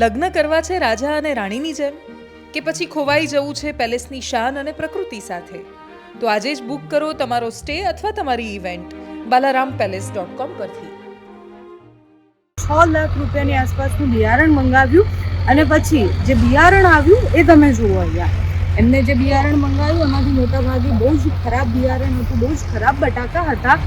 લગ્ન કરવા છે રાજા અને રાણીની જેમ? કે પછી ખોવાઈ જવું છે પેલેસની શાન અને પ્રકૃતિ સાથે? તો આજે જ બુક કરો તમારો સ્ટે અથવા તમારી event Balaram palace dot com પરથી. છ લાખ રૂપિયાની આસપાસનું બિયારણ મંગાવ્યું અને પછી જે બિયારણ આવ્યું એ તમે જુઓ અહીંયા. એમને જે બિયારણ મંગાવ્યું, એમાંથી મોટા ભાગે બહુ જ ખરાબ બિયારણ હતું, બહુ જ ખરાબ બટાકા હતા.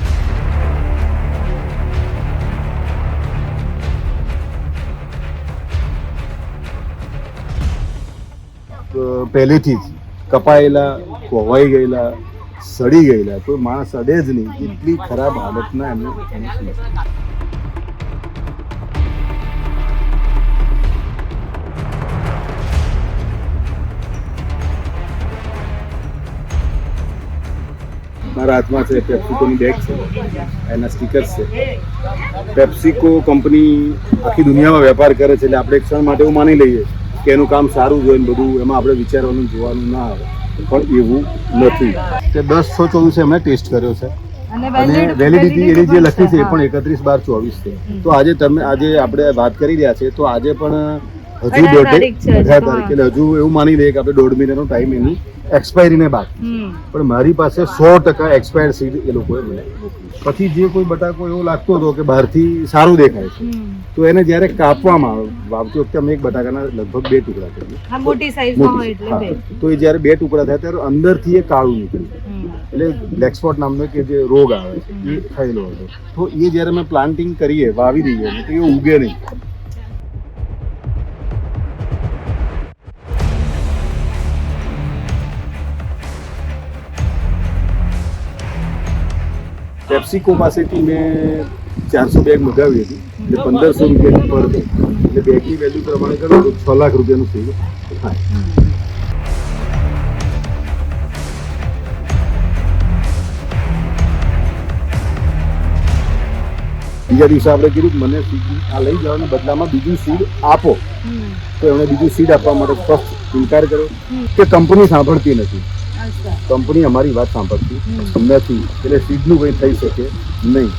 પહેલેથી જ કપાયેલા કોવાઈ ગયેલા સડી ગયેલા કોઈ માણસ સડે જ નહીં એટલી ખરાબ હાલતના એમને એનું શું છે. મારા હાથમાં છે પેપ્સિકોની બેગ છે એના સ્ટીકર્સ છે પેપ્સિકો કંપની આખી દુનિયામાં વેપાર કરે છે એટલે આપણે એક ક્ષણ માટે એવું માની લઈએ કે એનું કામ સારું જોઈએ ને બધું એમાં આપણે વિચારવાનું જોવાનું ના આવે. પણ એવું નથી. કે દસ છ ચોવીસે એમણે ટેસ્ટ કર્યો છે. અને અને વેલિડિટી એની જે લખી છે એ પણ એકત્રીસ બાર ચોવીસ. છે તો આજે તમે આજે આપણે વાત કરી રહ્યા છે તો આજે પણ હજુ દોઢ અઢાર તારીખ એટલે હજુ એવું માની લઈએ કે આપણે દોઢ મહિનાનો ટાઈમ એની એક્સપાયરીને બાકી પણ મારી પાસે સો ટકા એક્સપાયર સીટ એ લોકોએ મને પછી જે કોઈ બટાકો એવો લાગતો હતો કે બહારથી સારું દેખાય છે તો એને જ્યારે કાપવામાં આવે વાવતી વખતે અમે એક બટાકાના લગભગ બે ટુકડા કરીએ. મોટી સાઈઝમાં તો એ જ્યારે બે ટુકડા થાય ત્યારે અંદરથી એ કાળું નીકળ્યું. એટલે બ્લેક સ્પોટ નામનો કે જે રોગ આવે છે એ થયેલો હતો. તો એ જ્યારે અમે પ્લાન્ટિંગ કરીએ વાવી દઈએ તો એ ઉગે નહીં. પેપ્સિકો પાસેથી મેં ચારસો બેગ મગાવી હતી. એટલે પંદરસો રૂપિયાની પર એટલે બેગની વેલ્યુ પ્રમાણે કરું તો છ લાખ રૂપિયાનું થઈ થાય બીજા દિવસે આપણે કીધું મને આ લઈ જવાના બદલામાં બીજું સીડ આપો. તો એમણે બીજું સીડ આપવા માટે સ્પષ્ટ ઇનકાર કર્યો કે કંપની સાંભળતી નથી. કંપની અમારી વાત સાંભળતી. નથી એટલે સીડનું કંઈ થઈ શકે નહીં.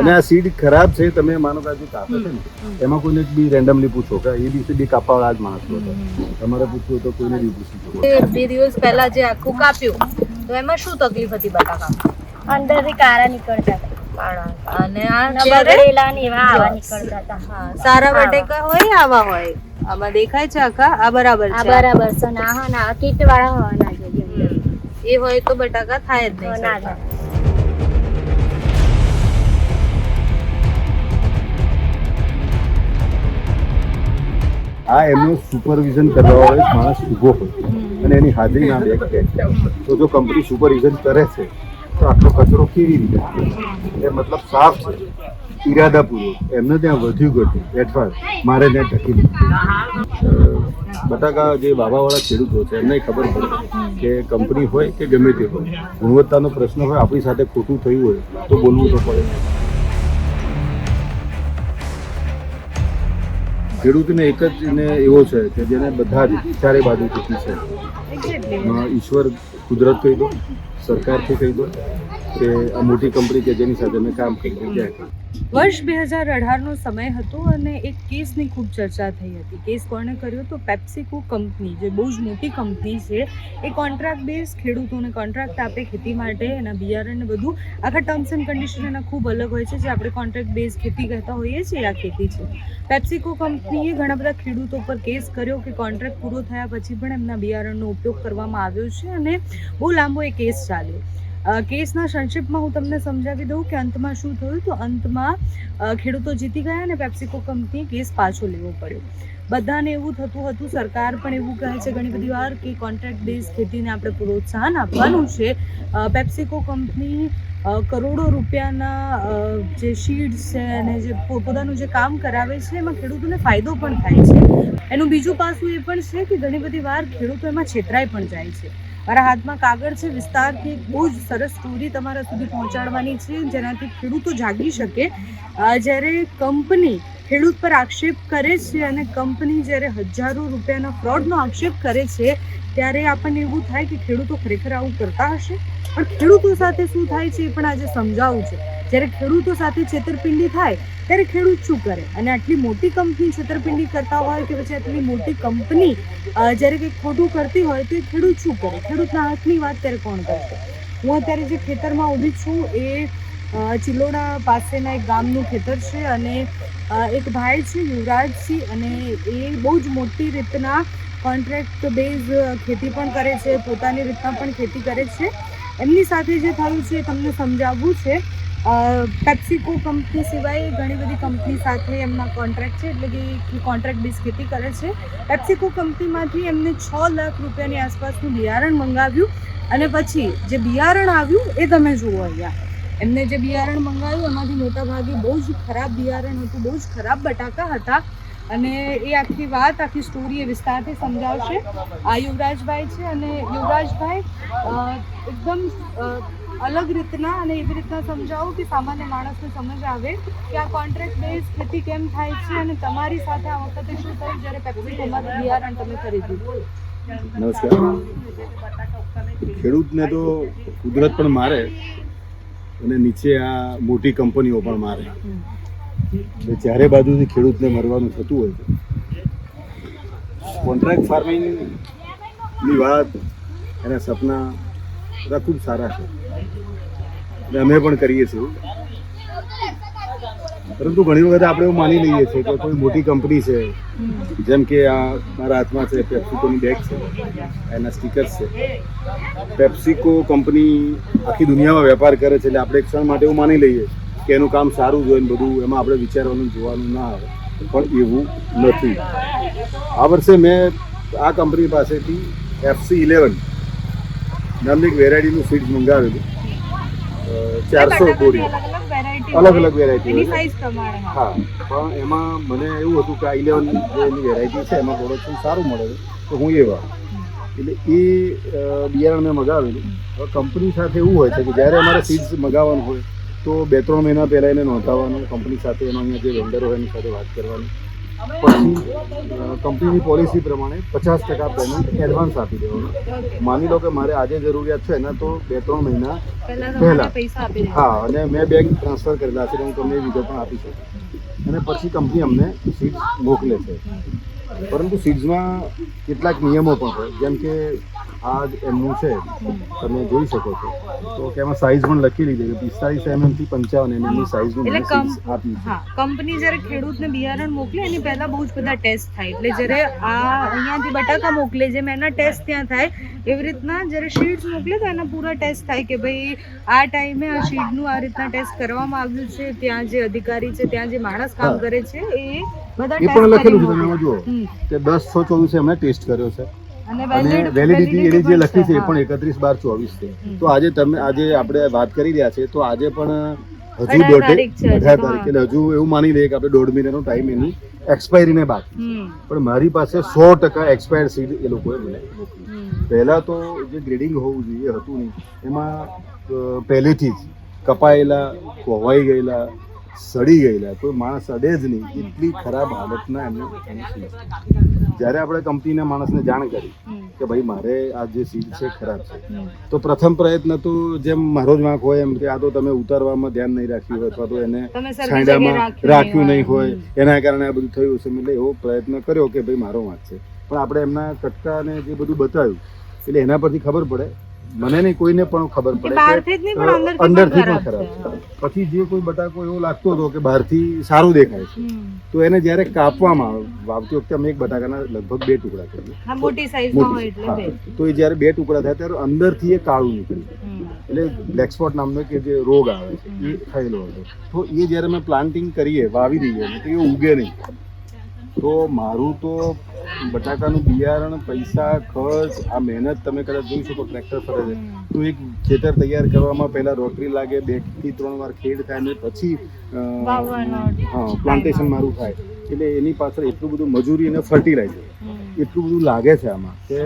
અને આ સીડ ખરાબ છે તમે માનો કે આજે કાપે છે ને એમાં કોઈને બી રેન્ડમલી પૂછો કે એ દિવસે બી કાપવાવાળા જ માણસો હતા તમારે પૂછવું તો કોઈને બી પૂછી. શકો બે દિવસ પહેલા જે આખું કાપ્યું તો એમાં શું તકલીફ હતી બટાકા અંદરથી કારા નીકળતા હતા. અને આ સારા બટેકા હોય આવા હોય. આમાં દેખાય છે આખા? આ બરાબર છે. બરાબર છે. ના હા ના કીટ વાળા હોવા ના જોઈએ અંદર. એ હોય તો બટાકા થાય જ નહીં. આ એમનું સુપરવિઝન કરવા વાળો એક માણસ ઊભો હોય અને એની હાજરી ના બેગ તો જો કંપની સુપરવિઝન કરે છે તો આટલો કચરો કેવી રીતે એ મતલબ સાફ છે. ઈરાદાપૂર્વક. એમને ત્યાં વધ્યું ઘટ્યું એટફાર મારે ત્યાં ટકી નહીં બટાકા જે વાવાવાળા ખેડૂતો છે એમને ખબર પડે કે કંપની હોય કે ગમે તે હોય. ગુણવત્તાનો પ્રશ્ન હોય આપણી સાથે ખોટું થયું હોય તો બોલવું તો પડે. ખેડૂતને એક જ એને એવો છે કે જેને બધા જ ચારે બાજુ ચૂકી છે. ઈશ્વર કુદરત કહી દો સરકારથી કહી દો કે આ મોટી કંપની કે જેની સાથે મેં કામ કર્યું વર્ષ બે હજાર અઢારનો સમય હતો અને એક કેસની ખૂબ ચર્ચા થઈ હતી. કેસ કોણે કર્યો તો પેપ્સિકો કંપની, જે બહુ જ મોટી કંપની છે. એ કોન્ટ્રાક્ટ બેઝ ખેડૂતોને કોન્ટ્રાક્ટ આપે ખેતી માટે, એના બિયારણને બધું. આખા ટર્મ્સ એન્ડ કન્ડિશન એના ખૂબ અલગ હોય છે. જે આપણે કોન્ટ્રાક્ટ બેઝ ખેતી કહેતા હોઈએ છીએ, આ ખેતી છે. પેપ્સિકો કંપનીએ ઘણા બધા ખેડૂતો પર કેસ કર્યો કે કોન્ટ્રાક્ટ પૂરો થયા પછી પણ એમના બિયારણનો ઉપયોગ કરવામાં આવ્યો છે અને બહુ લાંબો એ કેસ ચાલ્યો. કેસના સંક્ષિપ્તમાં હું તમને સમજાવી દઉં કે અંતમાં શું થયું તો અંતમાં ખેડૂતો જીતી ગયા અને પેપ્સિકો કંપનીએ કેસ પાછો લેવો પડ્યો. બધાને એવું થતું હતું, સરકાર પણ એવું કહે છે ઘણી બધી વાર કે કોન્ટ્રાક્ટ બેઝ ખેતીને આપણે પ્રોત્સાહન આપવાનું છે. પેપ્સિકો કંપની કરોડો રૂપિયાના જે શીડ્સ છે અને જે પોતાનું જે કામ કરાવે છે, એમાં ખેડૂતોને ફાયદો પણ થાય છે. એનું બીજું પાસું એ પણ છે કે ઘણી બધી વાર ખેડૂતો એમાં છેતરાઈ પણ જાય છે. મારા હાથમાં કાગળ છે, વિસ્તારથી બહુ જ સરસ સ્ટોરી તમારા સુધી પહોંચાડવાની છે. જેનાથી ખેડૂતો જાગી શકે. જ્યારે કંપની ખેડૂત પર આક્ષેપ કરે છે અને કંપની જ્યારે હજારો રૂપિયાના ફ્રોડનો આક્ષેપ કરે છે, ત્યારે આપણને એવું થાય કે ખેડૂતો ખરેખર આવું કરતા હશે? પણ ખેડૂતો સાથે શું થાય છે એ પણ આજે સમજાવું છે. જ્યારે ખેડૂતો સાથે છેતરપિંડી થાય, ત્યારે ખેડૂત શું કરે? અને આટલી મોટી કંપની છેતરપિંડી કરતા હોય કે પછી આટલી મોટી કંપની જ્યારે કંઈક ખોટું કરતી હોય તો એ ખેડૂત શું કરે? ખેડૂતના હાથની વાત ત્યારે કોણ કરશે? હું અત્યારે જે ખેતરમાં ઊભી છું એ ચિલોડા પાસેના એક ગામનું ખેતર છે અને એક ભાઈ છે, યુવરાજસિંહ, અને એ બહુ જ મોટી રીતના કોન્ટ્રાક્ટ બેઝ ખેતી પણ કરે છે, પોતાની રીતના પણ ખેતી કરે છે. એમની સાથે જે થયું છે તમને સમજાવવું છે. પેપ્સિકો કંપની સિવાય ઘણી બધી કંપની સાથે એમના કોન્ટ્રાક્ટ છે, એટલે કે કોન્ટ્રાક્ટ બેઝ ખેતી કરે છે. પેપ્સિકો કંપનીમાંથી એમને છ લાખ રૂપિયાની આસપાસનું બિયારણ મંગાવ્યું અને પછી જે બિયારણ આવ્યું એ તમે જુઓ અહીંયા. એમને જે બિયારણ મંગાવ્યું, એમાંથી મોટા ભાગે બહુ જ ખરાબ બિયારણ હતું, બહુ જ ખરાબ બટાકા હતા. અને એ આખી વાત, આખી સ્ટોરી એ વિસ્તારથી સમજાવશે. આ યુવરાજભાઈ છે અને યુવરાજભાઈ એકદમ અલગ રીતના અને એવી રીતના સમજાવો કે સામાન્ય માણસને સમજ આવે કે આ કોન્ટ્રાક્ટ બેઝ ખેતી કેમ થાય છે અને તમારી સાથે આ વખતે શું થયું જ્યારે પેપ્સિકોમાં બિયારણ તમે ખરીદ્યું? નમસ્કાર. ખેડૂતને તો કુદરત પણ મારે. અને નીચે આ મોટી કંપનીઓ પણ મારે. એટલે ચારે બાજુથી ખેડૂતને મરવાનું થતું હોય છે. કોન્ટ્રાક્ટ ફાર્મિંગની વાત એના સપના બધા ખૂબ સારા છે. અને અમે પણ કરીએ છીએ. પરંતુ ઘણી વખત આપણે એવું માની લઈએ છીએ કે કોઈ મોટી કંપની છે, જેમ કે આ મારા હાથમાં છે, પેપ્સિકોની બેગ છે, એના સ્ટીકર્સ છે. પેપ્સિકો કંપની આખી દુનિયામાં વેપાર કરે છે એટલે આપણે એક ક્ષણ માટે એવું માની લઈએ કે એનું કામ સારું જોઈએ બધું, એમાં આપણે વિચારવાનું જોવાનું ના આવે. પણ એવું નથી. આ વર્ષે મેં આ કંપની પાસેથી એફસી ઇલેવન નામની એક વેરાયટીનું સીડ્સ મંગાવેલું. ચારસો બોરી અલગ અલગ વેરાયટી હા. હા પણ એમાં મને એવું હતું કે આ ઇલેવન જે એની વેરાયટી છે એમાં પ્રોડક્શન સારું મળે છે તો હું એ વાળું એટલે એ બિયારણ મેં મગાવેલું. હવે કંપની સાથે એવું હોય છે કે જ્યારે અમારે સીડ્સ મગાવવાનું હોય તો બે ત્રણ મહિના પહેલાં એને નોંધાવવાનું કંપની સાથે એનો અહીંયા જે વેન્ડર હોય એની સાથે વાત કરવાની. પછી કંપનીની પોલિસી પ્રમાણે પચાસ ટકા પેમેન્ટ એડવાન્સ આપી દેવાનું. માની લો કે મારે આજે જરૂરિયાત છે એના તો બે ત્રણ મહિના પહેલા હા અને મેં બેંક ટ્રાન્સફર કરેલા છે હું તમને વિગત પણ આપી શકું. અને પછી કંપની અમને સીડ્સ મોકલે છે. પરંતુ સીડ્સમાં કેટલાક નિયમો પણ હોય જેમ કે આ એમનું છે તમે જોઈ શકો છો. તો કે એમાં સાઇઝ પણ લખેલી છે કે પિસ્તાલીસ એમએમથી પંચાવન એમએમની સાઇઝનું આપી હા કંપની જ્યારે ખેડૂતને બિયારણ મોકલે એની પહેલા બહુ જ બધા ટેસ્ટ થાય. એટલે જ્યારે આ અહીંયાથી બટાકા મોકલે જેમ એના ટેસ્ટ ત્યાં થાય એવી રીતના જ્યારે શીડ્સ મોકલે તો એના પૂરા ટેસ્ટ થાય કે ભાઈ આ ટાઈમે આ શીડનું આ રીતના ટેસ્ટ કરવામાં આવ્યું છે ત્યાં જે અધિકારી છે ત્યાં જે માણસ કામ કરે છે એ બધા એ પણ લખેલું છે તમે જુઓ. કે દસ છ ચોવીસે અમે ટેસ્ટ કર્યો છે. અને વેલિડિટી એની જે લખી છે એ પણ એકત્રીસ બાર ચોવીસ છે. તો આજે તમે આજે આપણે વાત કરી રહ્યા છે તો આજે પણ હજુ દોઢ અઢાર. તારીખ એટલે હજુ એવું માની લઈએ કે આપણે દોઢ મહિનાનો ટાઈમ એની એક્સપાયરીને બાકી. પણ મારી પાસે સો ટકા એક્સપાયર સીડ એ લોકોએ મને મોકલી. પહેલાં તો જે ગ્રેડિંગ હોવું જોઈએ હતું નહીં. એમાં પહેલેથી જ કપાયેલા ખોવાઈ ગયેલા સડી ગયેલા કોઈ માણસ અડે જ નહીં. એટલી ખરાબ હાલતના એમને. જ્યારે આપણે કંપનીના માણસને જાણ કરી કે ભાઈ મારે આ જે સીટ છે ખરાબ છે. તો પ્રથમ પ્રયત્ન તો જેમ મારો જ વાંક હોય એમ કે આ તો તમે ઉતારવામાં ધ્યાન નહીં રાખ્યું હોય અથવા તો એને છાંયડામાં રાખ્યું નહીં હોય. એના કારણે આ બધું થયું છે. એટલે એવો પ્રયત્ન કર્યો કે ભાઈ મારો વાંક છે. પણ આપણે એમના કટકાને જે બધું બતાવ્યું એટલે એના પરથી ખબર પડે મને નહીં કોઈને પણ ખબર પડે અંદરથી પણ ખરાબ પછી જે કોઈ બટાકો એવો લાગતો હતો કે બહારથી સારું દેખાય છે તો એને જ્યારે કાપવામાં આવે વાવતી વખતે અમે એક બટાકાના લગભગ બે ટુકડા કરીએ મોટી. તો એ જ્યારે બે ટુકડા થાય ત્યારે અંદરથી એ કાળું નીકળ્યું. એટલે બ્લેક સ્પોટ નામનો કે જે રોગ આવે છે એ થયેલો હતો. તો એ જ્યારે અમે પ્લાન્ટિંગ કરીએ વાવી દઈએ તો એ ઉગે નહીં. તો મારું તો બટાકાનું બિયારણ પૈસા ખર્ચ આ મહેનત તમે કદાચ જોઈ શકો ટ્રેક્ટર ફરે છે. તો એક ખેતર તૈયાર કરવામાં પહેલા રોટરી લાગે બેથી ત્રણ વાર ખેડ થાય અને પછી હા પ્લાન્ટેશન મારું થાય. એટલે એની પાછળ એટલું બધું મજૂરી અને ફર્ટિલાઇઝર. એટલું બધું લાગે છે આમાં કે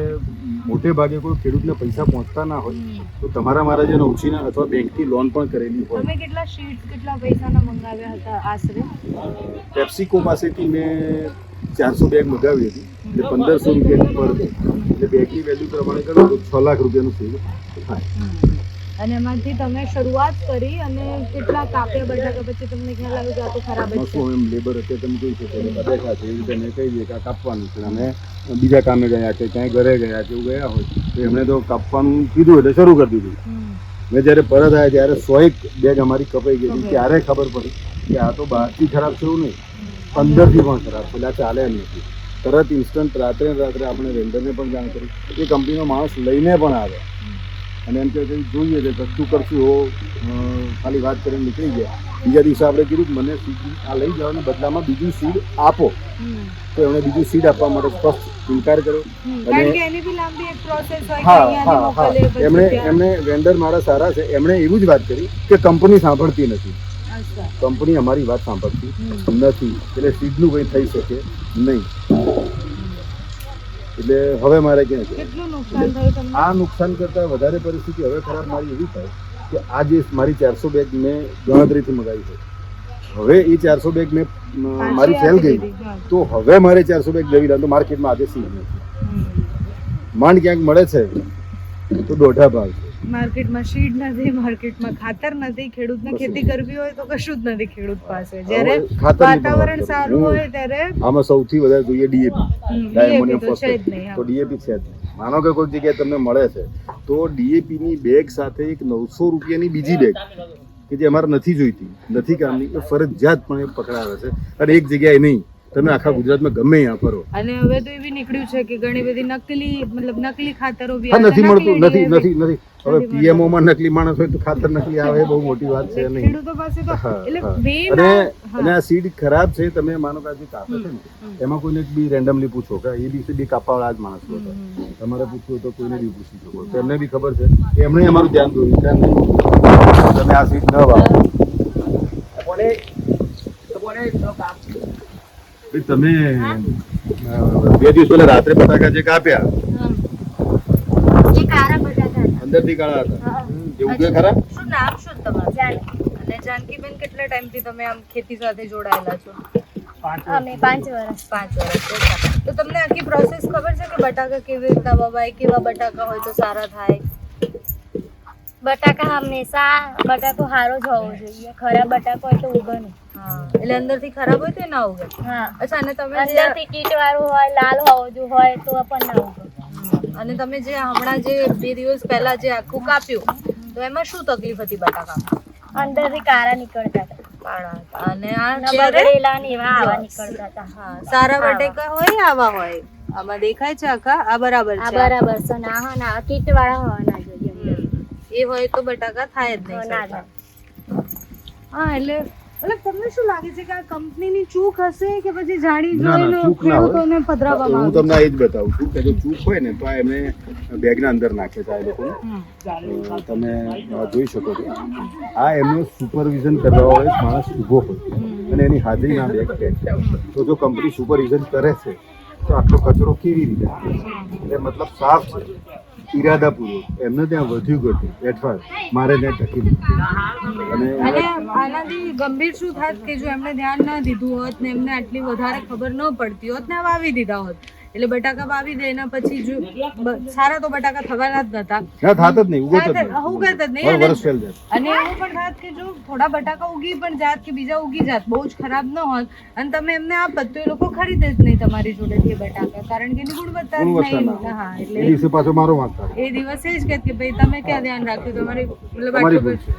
મોટે ભાગે કોઈ ખેડૂતને પૈસા પહોંચતા ના હોય. તો તમારા મારા જે ઉછીના અથવા બેંકથી લોન પણ કરેલી હોય. તમે કેટલા શીટ્સ કેટલા પૈસાના મંગાવ્યા હતા આશરે? પેપ્સિકો પાસેથી મેં ચારસો બેગ મગાવી હતી. એટલે પંદરસો રૂપિયાની પર એટલે બેગની વેલ્યુ પ્રમાણે કરો તો છ લાખ રૂપિયાનું સેલ થાય. અને એમાંથી તમે શરૂઆત કરી અને કેટલા કાપ્યા બટાકા પછી તમને ખ્યાલ આવ્યો કે આ તો ખરાબ છે શું એમ લેબર અત્યારે તમે જોઈ શકો છો. બધા બેઠા છે એવી રીતે મેં કહી દઈએ કે આ કાપવાનું છે. અમે બીજા કામે ગયા કે ક્યાંય ઘરે ગયા કે એવું ગયા હોય તો એમણે તો કાપવાનું કીધું એટલે શરૂ કરી દીધું. મેં જ્યારે પરત આવ્યા ત્યારે સો એક બેગ અમારી કપાઈ ગઈ. ત્યારે ખબર પડી કે આ તો બહારથી ખરાબ છે એવું નહીં. અંદરથી પણ ખરાબ પેલા ચાલે નથી તરત ઇન્સ્ટન્ટ રાત્રે રાત્રે આપણે વેન્ડરને પણ જાણ કરી. એ કંપનીનો માણસ લઈને પણ આવે. અને એમ કે જોઈએ કે કશું કરશું હો. ખાલી વાત કરીને નીકળી ગયા. બીજા દિવસે આપણે કીધું કે મને સીડ આ લઈ જાઓ અને બદલામાં બીજું સીડ આપો. તો એમણે બીજું સીડ આપવા માટે સ્પષ્ટ ઇનકાર કર્યો. અને- હા હા હા. એમણે એમણે વેન્ડર મારા સારા છે. એમણે એવું જ વાત કરી કે કંપની સાંભળતી નથી. કંપની અમારી વાત સાંભળતી. નથી એટલે સીડનું કંઈ થઈ શકે નહીં. એટલે હવે મારે ક્યાં આ નુકસાન કરતાં વધારે પરિસ્થિતિ હવે ખરાબ મારી એવી થાય કે આ જે મારી ચારસો બેગ મેં ગણતરીથી મગાવી છે. હવે એ ચારસો બેગ મેં મારી ફેલ ગઈ. તો હવે મારે ચારસો બેગ લેવી લાગે તો માર્કેટમાં આજે સી નથી. માંડ ક્યાંક મળે છે તો દોઢા ભાવ માર્કેટમાં શીડ નથી માર્કેટમાં ખાતર નથી ખેડૂતને ખેતી કરવી હોય તો કશું જ નથી ખેડૂત પાસે. જ્યારે વાતાવરણ સારું હોય ત્યારે આમાં સૌથી વધારે જોઈએ ડીએપી. તો ફોસ્ફેટ. તો ડીએપી છે માનો કે કોઈ જગ્યાએ તમને મળે છે તો ડીએપી ની બેગ સાથે એક નવસો રૂપિયાની બીજી બેગ કે જે અમારે નથી જોઈતી નથી કામની એ ફરજિયાત પણ એ પકડાવે છે. અને એક જગ્યાએ નહીં. તમે આખા ગુજરાતમાં ગમે ત્યાં ફરો. અને હવે તો એવી નીકળ્યું છે કે ઘણી બધી નકલી મતલબ નકલી ખાતરો બી નથી મળતું નથી નથી નથી. હવે પીએમઓ માં નકલી માણસ હોય તો ખાતર નકલી આવે એ બહુ મોટી વાત છે નહીં. અને આ- અને આ સીડ ખરાબ છે તમે માનો કે આજે કાપે છે ને. એમાં કોઈને બી રેન્ડમલી પૂછો કે એ દિવસે બી કાપવાવાળા જ માણસ હતા તમારે પૂછવું હોય તો કોઈને બી પૂછી શકો. તો એમને બી ખબર છે. એમણે અમારું ધ્યાન દોર્યું છે. તમે આ સીટ ન વાવો. તમે બે દિવસ પહેલા રાત્રે પતાકા જે કાપ્યા બટાકા કાળા હતા એવું કે ખરા? શું નામ શું તમારું? જાણે. અને જાનકીબેન કેટલા ટાઈમથી તમે આમ ખેતી સાથે જોડાયેલા છો? અમે પાંચ વર્ષ. પાંચ વર્ષ તો તમને આખી પ્રોસેસ ખબર છે કે બટાકા કેવી રીતના વવાય કેવા બટાકા હોય તો સારા થાય? બટાકા હંમેશા બટાકો સારો જ હોવો જોઈએ. ખરાબ બટાકો હોય તો ઉગે નહીં. હા. એટલે અંદરથી ખરાબ હોય તો ના ઉગે? હા. અચ્છા અને તમે અંદરથી કીટ વાળું હોય લાલ હોવું હોય તો પણ ના ઉગે. અને તમે જે હમણાં જે બે દિવસ પહેલા જે આખું કાપ્યું તો એમાં શું તકલીફ હતી બટાકા અંદરથી કાળા નીકળતા હતા. અને આ અને જ્યારે? બગડેલા ને એવા આવા નીકળતા હતા. હા, સારા બટેકા હોય આવા હોય? આમાં દેખાય છે આખા? આ બરાબર આ બરાબર છે. ના હા ના કીટ વાળા જોઈએ. એ હોય તો બટાકા થાય જ નહીં હા એટલે એટલે તમને શું લાગે છે કે આ કંપનીની ચૂક હશે કે પછી જાણી જોઈને હોય. ખેડૂતોને પધરાવવામાં હું તમને એ જ બતાવું છું કે જો ચૂક હોય ને તો આ એમને બેગના અંદર નાખે છે આ લોકો તમે જોઈ શકો છો. આ એમનો સુપરવિઝન કરવા વાળો એક માણસ ઊભો હોય અને એની હાજરીમાં બેગ પેક તો જો કંપની સુપરવિઝન કરે છે તો આટલો કચરો કેવી રીતે? એટલે મતલબ સાફ છે. ઈરાદાપૂર્વક. એમને ત્યાં વધ્યું ઘટ્યું એઠવાડ મારે ત્યાં ટકી અને અને આનાથી ગંભીર શું થાત કે જો એમણે ધ્યાન ન દીધું હોત ને એમને આટલી વધારે ખબર ન પડતી હોત ને વાવી દીધા હોત એટલે બટાકા વાવી દે એના પછી જો સારા તો બટાકા થવાના જ નતા. ના થાત જ નહીં ઉગત જ નહીં. ઉગત જ નહીં. વર્ષ ફેલ જાય. અને એવું પણ થાત કે જો થોડા બટાકા ઉગી પણ જાત કે બીજા ઉગી જાત બહુ જ ખરાબ ન હોત. અને તમે એમને આપત તો એ લોકો ખરીદે જ નહીં તમારી જોડેથી એ બટાકા કારણ કે એની ગુણવત્તા નહીં. હા હા એ એટલે દિવસે પાછો મારો વાંક એ દિવસે જ કે ભાઈ તમે ક્યાં ધ્યાન રાખ્યું તમારી મતલબ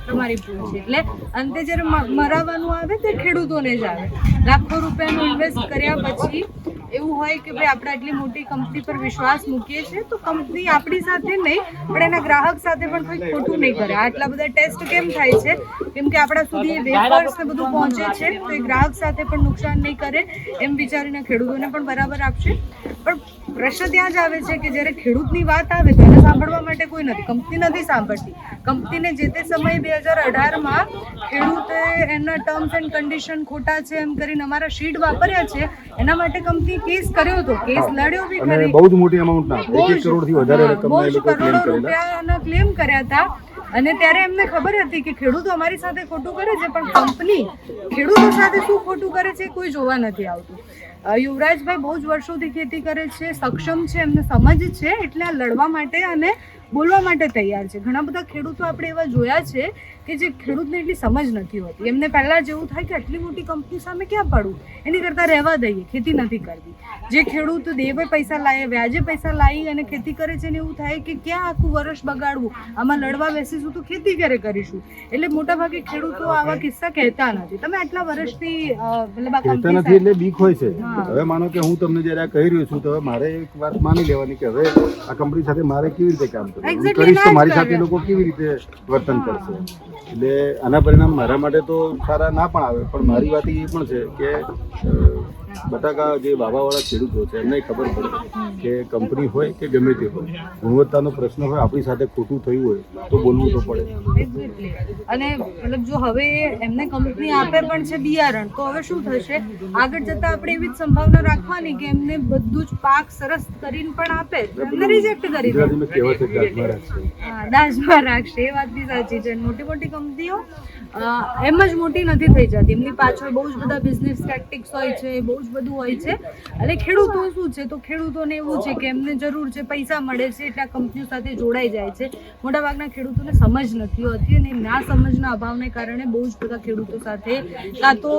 તમારી ભૂલ છે. એટલે અંતે જ્યારે મરાવાનું આવે તે ખેડૂતોને જ આવે. લાખો રૂપિયાનું ઇન્વેસ્ટ કર્યા પછી એવું હોય કે ભાઈ આપણે આટલી મોટી કંપની પર વિશ્વાસ મૂકીએ છીએ તો કંપની આપણી સાથે નહીં પણ એના ગ્રાહક સાથે પણ કોઈ ખોટું નહીં કરે. આટલા બધા ટેસ્ટ કેમ થાય છે? કેમ કે આપણા સુધી વેફર્સ ને બધું પહોંચે છે તો એ ગ્રાહક સાથે પણ નુકસાન નહીં કરે એમ વિચારીને ખેડૂતોને પણ બરાબર આપશે. પણ પ્રશ્ન ત્યાં જ આવે છે કે જ્યારે ખેડૂતની વાત આવે ત્યારે સાંભળવા માટે કોઈ નથી. કંપની નથી સાંભળતી. કંપનીને જે તે સમયે બે હજાર અઢારમાં ખેડૂતે એના ટર્મ્સ એન્ડ કન્ડિશન ખોટા છે એમ કરીને અમારા શીટ વાપર્યા છે. એના માટે કંપની કેસ કર્યો હતો. કેસ લડ્યો બી ખરી. બહુ જ મોટી અમાઉન્ટ ના બહુ એક એક કરોડથી વધારે રકમ એ લોકો ક્લેમ કરેલા. ક્લેમ કર્યા હતા. અને ત્યારે એમને ખબર હતી કે ખેડૂતો અમારી સાથે ખોટું કરે છે પણ કંપની ખેડૂતો સાથે શું ખોટું કરે છે કોઈ જોવા નથી આવતું. યુવરાજભાઈ બહુ જ વર્ષોથી ખેતી કરે છે સક્ષમ છે એમને સમજ છે એટલે આ લડવા માટે અને બોલવા માટે તૈયાર છે. ઘણા બધા ખેડૂતો આપણે એવા જોયા છે કે જે ખેડૂતને એટલી સમજ નથી હોતી. એમને પહેલાં જેવું થાય કે આટલી મોટી કંપની સામે ક્યાં પડવું? એની કરતાં રહેવા દઈએ ખેતી નથી કરવી. જે ખેડૂત દેવે પૈસા લાવે વ્યાજે પૈસા લાવી અને ખેતી કરે છે ને એવું થાય કે ક્યાં આખું વર્ષ બગાડવું? આમાં લડવા બેસીશું તો ખેતી ક્યારે કરીશું? એટલે મોટાભાગે ખેડૂતો આવા કિસ્સા કહેતા નથી. તમે આટલા વર્ષથી મતલબ કહેતા નથી એટલે બીક હોય છે. હવે માનો કે હું તમને જયારે આ કહી રહ્યો છું તો હવે મારે એક વાત માની લેવાની કે હવે આ કંપની સાથે મારે કેવી રીતે કામ કરવું? કરીશ તો મારી સાથે લોકો કેવી રીતે વર્તન કરશે? એટલે આના પરિણામ મારા માટે તો સારા ના પણ આવે, પણ મારી વાત એ પણ છે કે બટાકા જે બાબાવાળા ખેડૂતો છે એમને ખબર પડે કે કંપની હોય કે ગમે તે હોય. ગુણવત્તાનો પ્રશ્ન હોય આપણી સાથે ખોટું થયું હોય તો બોલવું તો પડે. અને મતલબ જો હવે એમને કંપની આપે પણ છે બિયારણ તો હવે શું થશે? આગળ જતા આપણે એવી જ સંભાવના રાખવાની કે એમને બધું જ પાક સરસ કરીને પણ આપે એમને રિજેક્ટ કરી દે. દાજમાં રાખશે. એ વાત બી સાચી છે. મોટી મોટી કંપનીઓ એમ જ મોટી નથી થઈ જતી. એમની પાછળ બહુ જ બધા બિઝનેસ ટેક્ટિક્સ હોય છે બહુ જ બધું હોય છે. અને ખેડૂતો શું છે? તો ખેડૂતોને એવું છે કે એમને જરૂર છે પૈસા મળે છે એટલે આ કંપનીઓ સાથે જોડાઈ જાય છે. મોટાભાગના ખેડૂતોને સમજ નથી હોતી અને ના સમજના અભાવને કારણે બહુ જ બધા ખેડૂતો સાથે કાં તો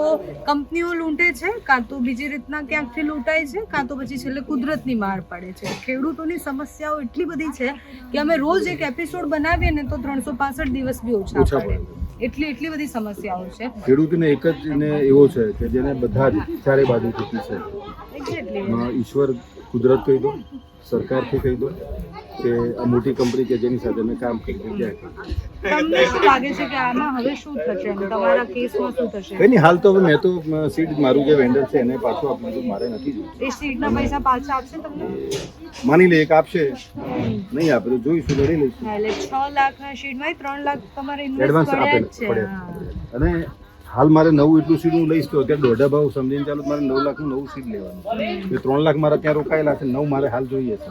કંપનીઓ લૂંટે છે કાં તો બીજી રીતના ક્યાંકથી લૂંટાય છે કાં તો પછી છેલ્લે કુદરતની માર પડે છે. ખેડૂતોની સમસ્યાઓ એટલી બધી છે કે અમે રોજ એક એપિસોડ બનાવીએ ને તો ત્રણસો પાસઠ દિવસ બી ઓછા પડે. એટલી એટલી બધી સમસ્યાઓ છે. ખેડૂતને એક જ ને એવો છે કે જેને બધા જ ચારે બાજુ છે ઈશ્વર કુદરત કહી દો સરકારથી કહી દો કે આ મોટી કંપની કે જેની સાથે મેં કામ કર્યું તમને શું લાગે છે કે આમાં હવે શું થશે તમારા કેસમાં શું થશે? નહીં હાલ તો મેં તો સીટ મારું જે વેન્ડર છે એને પાછું આપવું તો મારે નથી જોઈતું. એ સીટના પૈસા પાછા આપશે તમને? માની લે એક આપશે. નહીં આપે તો જોઈશું લડી લઈશું. એટલે છ લાખના સીટમાં ત્રણ લાખ તમારે ઇન્વેસ્ટ આપેલ છે. અને હાલ મારે નવું એટલું સીટ હું લઈશ તો અત્યારે દોઢા ભાવ સમજીને ચાલુ મારે નવ લાખનું નવું સીટ લેવાનું એ ત્રણ લાખ મારા ત્યાં રોકાયેલા છે નવ મારે હાલ જોઈએ છે.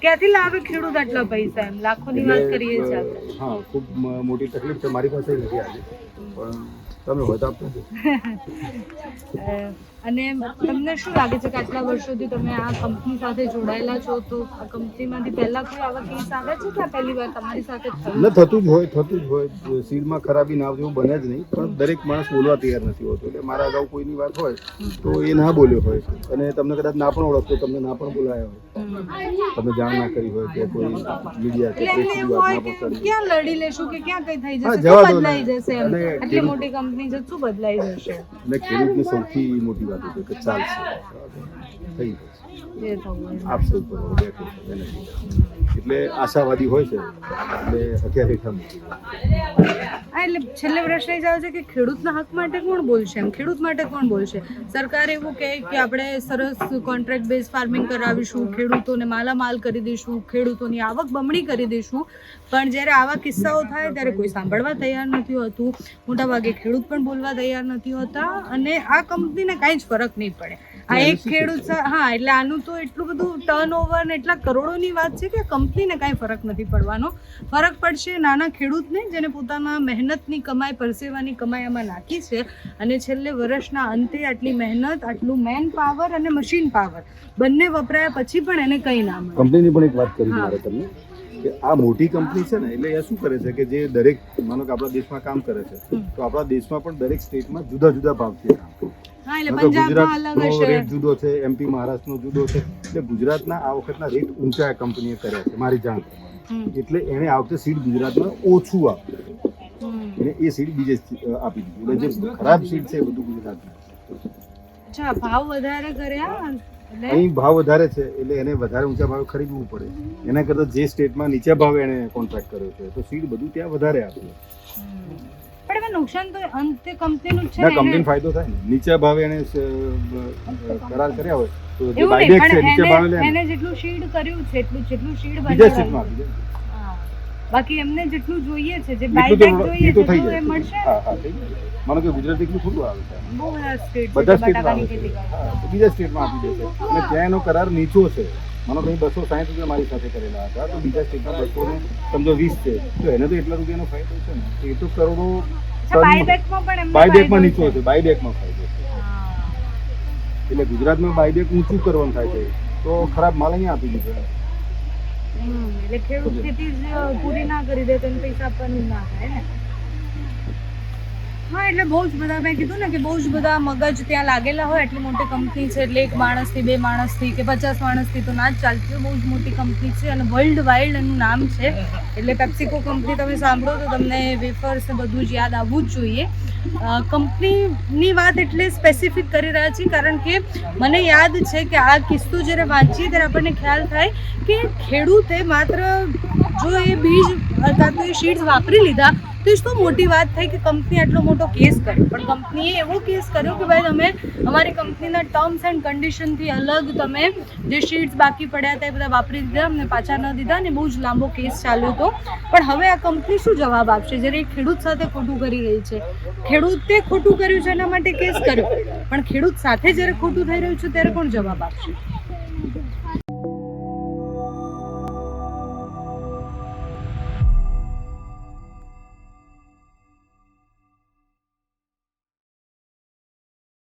ક્યાંથી લાવે ખેડૂત આટલા પૈસા એમ? લાખોની વાત કરીએ છીએ હા ખૂબ મોટી તકલીફ છે મારી પાસે નથી આજે પણ તમે હોય તો આપજો. અ, અને તમને શું લાગે છે કે આટલા વર્ષોથી તમે આ કંપની સાથે જોડાયેલા છો? તો આ કંપનીમાંથી પહેલા કોઈ આવા કેસ આવે છે કે પહેલી વાર તમારી સાથે ન થતું જ હોય થતું જ હોય. સીડમાં ખરાબી ના આવે એવું બને જ નહીં. પણ દરેક માણસ બોલવા તૈયાર નથી હોતો. એટલે મારા અગાઉ કોઈની વાત હોય તો એ ના બોલ્યો હોય. અને તમને કદાચ ના પણ ઓળખતો તમને ના પણ બોલાયા હોય. તમે જાણ ના કરી હોય કે કોઈ મીડિયા કે પ્રેસની વાત ના પણ ક્યાં લડી લેશું કે ક્યાં કઈ થઈ જશે? જવા. બદલાઈ જશે આટલી મોટી કંપની છે શું બદલાઈ જશે? એટલે ખેડૂતની સૌથી મોટી વાત એ છે કે એટલે આશાવાદી હોય છે. એટલે અત્યારે એટલે છેલ્લે પ્રશ્ન એ જ આવે છે કે ખેડૂતના હક માટે કોણ બોલશે એમ? ખેડૂત માટે કોણ બોલશે? સરકાર એવું કહે કે આપણે સરસ કોન્ટ્રાક્ટ બેઝ ફાર્મિંગ કરાવીશું, ખેડૂતોને માલામાલ કરી દઈશું, ખેડૂતોની આવક બમણી કરી દઈશું. પણ જ્યારે આવા કિસ્સાઓ થાય ત્યારે કોઈ સાંભળવા તૈયાર નથી હોતું. મોટાભાગે ખેડૂત પણ બોલવા તૈયાર નથી હોતા અને આ કંપનીને કાંઈ જ ફરક નહીં પડે. એક ખેડૂત હા એટલે આનું તો એટલું બધું ટર્નઓવર ને એટલા કરોડોની વાત છે કે કંપનીને કાંઈ ફરક નથી પડવાનો. ફરક પડશે નાના ખેડૂતને જેને પોતાના મહેનતની કમાઈ પરસેવાની કમાઈ આમાં નાખી છે અને છેલ્લે વર્ષના અંતે આટલી મહેનત આટલું મેન પાવર અને મશીન પાવર બંને વપરાયા પછી પણ એને કંઈ ના મળે. કંપનીની પણ એક વાત કરી હા. મારે તમને. કે આ મોટી કંપની છે ને એટલે એ શું કરે છે કે જે દરેક માનો કે આપણા દેશમાં કામ કરે છે તો આપણા દેશમાં પણ દરેક સ્ટેટમાં જુદા જુદા ભાવથી કામ ગુજરાતનો રેટ જુદો છે એમપી મહારાષ્ટ્રનો જુદો છે એટલે ગુજરાતના આ વખતના રેટ ઊંચા કંપનીએ કર્યા છે મારી જાણ એટલે એણે આ વખતે સીટ ગુજરાતમાં ઓછું આપ્યું. અને એ સીટ બીજે આપી દીધી. એટલે જે ખરાબ સીટ છે એ બધું ગુજરાતમાં. અચ્છા ભાવ વધારે કર્યા અહીં ભાવ વધારે છે એટલે એને વધારે ઊંચા ભાવે ખરીદવું પડે. એના કરતા જે સ્ટેટમાં નીચા ભાવે એને કોન્ટ્રાક્ટ કર્યો છે તો સીડ બધું ત્યાં વધારે પણ એમાં નુકસાન તો અંતે કંપનીનું છે ના કંપનીને ફાયદો થાય ને. નીચા ભાવે એને કરાર કર્યા હોય તો જે બાયબેક છે નીચે ભાવે એને જેટલું શીડ કર્યું છે એટલું જેટલું શીડ બીજા સ્ટેટમાં આપી દે. હા. બાકી એમને જેટલું જોઈએ છે જે બાયબેક જોઈએ છે એટલું એ મળશે. હા હા માનો કે ગુજરાત એટલું થોડું આવે છે. બહુ બધા સ્ટેટ બધા સ્ટેટમાં આવે છે. બીજા સ્ટેટમાં આપી દેશે. અને ત્યાં એનો કરાર નીચો છે. માનો કંઈ બસો સાહીઠ રૂપિયા મારી સાથે કરેલા હતા તો બીજા સ્ટેટમાં બસો ને સમજો વીસ છે. તો એને તો એટલા રૂપિયાનો ફાયદો છે ને? એ તો કરોડો બાયબેકમાં નીચો છે. બાયબેકમાં ફાયદો છે. એટલે ગુજરાતમાં બાયબેક ઊંચું કરવાનું થાય છે. તો ખરાબ માલ અહીંયા આપી દીધો. એટલે ખેડૂત ખેતી પૂરી ના કરી દે તો પૈસા આપવાનું ના થાય ને? હા એટલે બહુ જ બધા મેં કીધું ને કે બહુ જ બધા મગજ ત્યાં લાગેલા હોય એટલી મોટી કંપની છે એટલે એક માણસથી બે માણસથી કે પચાસ માણસથી તો ના જ ચાલતી હોય બહુ જ મોટી કંપની છે અને વર્લ્ડ વાઇલ્ડ એનું નામ છે. એટલે પેપ્સિકો કંપની તમે સાંભળો તો તમને વેફર્સ ને બધું જ યાદ આવવું જ જોઈએ. કંપનીની વાત એટલે સ્પેસિફિક કરી રહ્યા છીએ, કારણ કે મને યાદ છે કે આ કિસ્સો જ્યારે વાંચીએ ત્યારે આપણને ખ્યાલ થાય કે ખેડૂતે માત્ર જો એ બીજ કાં તો એ શીડ્સ વાપરી લીધા તો એ શું મોટી વાત થઈ કે કંપની આટલો મોટો કેસ કર્યો? પણ કંપનીએ એવો કેસ કર્યો કે ભાઈ તમે અમારી કંપનીના ટર્મ્સ એન્ડ કન્ડિશનથી અલગ તમે જે શીટ્સ બાકી પડ્યા હતા એ બધા વાપરી દીધા અમને પાછા ન દીધા ને બહુ જ લાંબો કેસ ચાલ્યો હતો. પણ હવે આ કંપની શું જવાબ આપશે? જ્યારે એ ખેડૂત સાથે ખોટું કરી રહી છે. ખેડૂતે ખોટું કર્યું છે એના માટે કેસ કર્યો. પણ ખેડૂત સાથે જ્યારે ખોટું થઈ રહ્યું છે ત્યારે કોણ જવાબ આપશે?